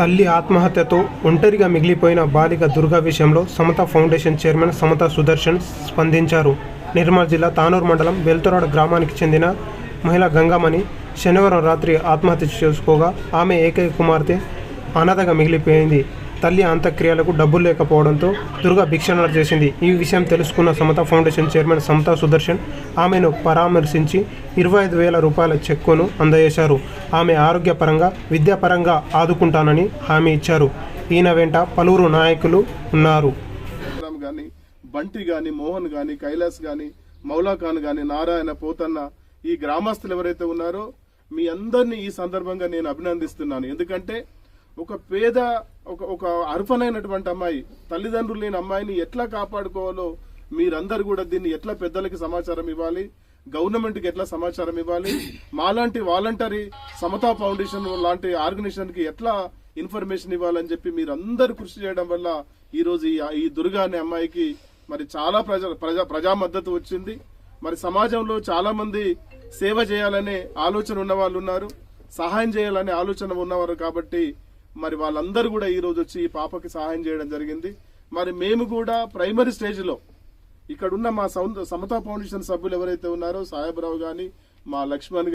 తల్లి ఆత్మహత్యతో ఒంటరిగా మిగిలిపోయిన బాలిక దుర్గా విషయంలో సమత ఫౌండేషన్ చైర్మన్ సమత సుదర్శన్ స్పందించారు. నిర్మల్ జిల్లా తానూరు మండలం బెల్తరాడ గ్రామానికి చెందిన మహిళ గంగామణి శనివారం రాత్రి ఆత్మహత్య చేసుకోగా ఆమె ఏకైక కుమార్తె అనాథగా మిగిలిపోయింది. తల్లి అంత్యక్రియలకు డబ్బులు లేకపోవడంతో దుర్గా భిక్షణ చేసింది. ఈ విషయం తెలుసుకున్న సమత ఫౌండేషన్ చైర్మన్ సమత సుదర్శన్ ఆమెను పరామర్శించి ఇరవై ఐదు వేల రూపాయల చెక్కును అందజేశారు. ఆమె ఆరోగ్యపరంగా విద్యాపరంగా ఆదుకుంటానని హామీ ఇచ్చారు. ఈయన వెంట పలువురు నాయకులు ఉన్నారు. కానీ బంటి గాని మోహన్ గాని కైలాస్ గాని మౌలా ఖాన్ గాని నారాయణ పోతన్న ఈ గ్రామస్తులు ఎవరైతే ఉన్నారో మీ అందరినీ ఈ సందర్భంగా నేను అభినందిస్తున్నాను. ఎందుకంటే ఒక పేద ఒక ఒక అర్పణైనటువంటి అమ్మాయి తల్లిదండ్రులు లేని అమ్మాయిని ఎట్లా కాపాడుకోవాలో మీరందరూ కూడా దీన్ని ఎట్లా పెద్దలకి సమాచారం ఇవ్వాలి? గవర్నమెంట్కి ఎట్లా సమాచారం ఇవ్వాలి? మాలాంటి వాలంటరీ సమతా ఫౌండేషన్ లాంటి ఆర్గనైజేషన్కి ఎట్లా ఇన్ఫర్మేషన్ ఇవ్వాలని చెప్పి మీరందరూ కృషి చేయడం వల్ల ఈరోజు ఈ ఈ దుర్గా అనే అమ్మాయికి మరి చాలా ప్రజా ప్రజా ప్రజా మద్దతు వచ్చింది. మరి సమాజంలో చాలా మంది సేవ చేయాలనే ఆలోచన ఉన్న వాళ్ళు ఉన్నారు. సహాయం చేయాలనే ఆలోచన ఉన్నవారు కాబట్టి మరి వాళ్ళందరూ కూడా ఈ రోజు వచ్చి ఈ పాపకి సహాయం చేయడం జరిగింది. మరి మేము కూడా ప్రైమరీ స్టేజ్లో ఇక్కడున్న మా సమతా ఫౌండేషన్ సభ్యులు ఎవరైతే ఉన్నారో సాహెబరావు గాని మా లక్ష్మణ్